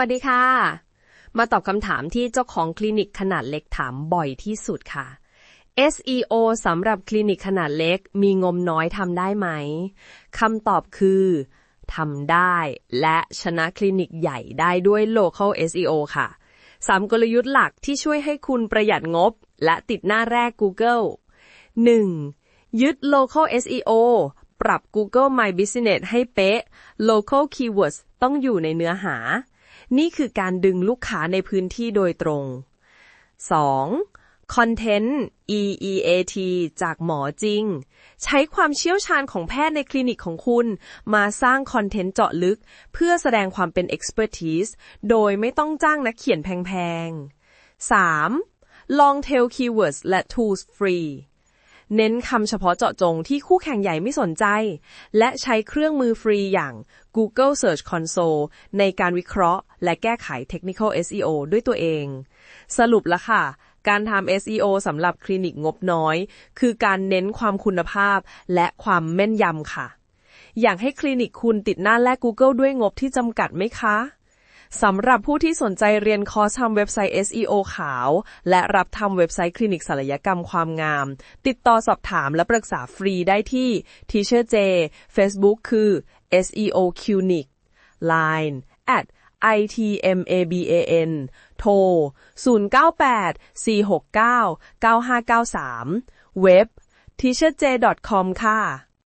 สวัสดีค่ะ มาตอบคำถามที่เจ้าของคลินิกขนาดเล็กถามบ่อยที่สุดค่ะ SEO สำหรับคลินิกขนาดเล็กมีงบน้อยทำได้ไหมคำตอบคือทำได้ และชนะคลินิกใหญ่ได้ด้วย Local SEO ค่ะสามกลยุทธ์หลักที่ช่วยให้คุณประหยัดงบ และติดหน้าแรก Google 1. ยึด Local SEO ปรับ Google My Business ให้เป๊ะ Local Keywords ต้องอยู่ในเนื้อหา นี่คือการดึงลูกค้าในพื้นที่โดยตรง 2. Content EEAT จากหมอจริง ใช้ความเชี่ยวชาญของแพทย์ในคลินิกของคุณ มาสร้างคอนเทนต์เจาะลึก เพื่อแสดงความเป็น expertise โดยไม่ต้องจ้างนักเขียนแพงๆ 3. Long tail keywords และ tools free เน้นคำเฉพาะเจาะจงที่คู่แข่งใหญ่ไม่สนใจ และใช้เครื่องมือฟรีอย่าง Google Search Console ในการวิเคราะห์ และแก้ไข Technical SEO ด้วยตัวเอง สรุปล้วค่ะ การทำ SEO สำหรับคลินิกงบน้อย คือการเน้นความคุณภาพและความแม่นยำค่ะ อยากให้คลินิกคุณติดหน้าแรก Google ด้วยงบที่จำกัดไหมคะ สำหรับผู้ที่สนใจเรียนคอร์สทำเว็บไซต์ SEO ขาว และรับทำเว็บไซต์คลินิกศัลยกรรมความงาม ติดต่อสอบถามและปรึกษาฟรีได้ที่ Teacher J Facebook คือ SEO Clinic Line at itmaban โทร 098 469 9593 เว็บ teacherj.com ค่ะ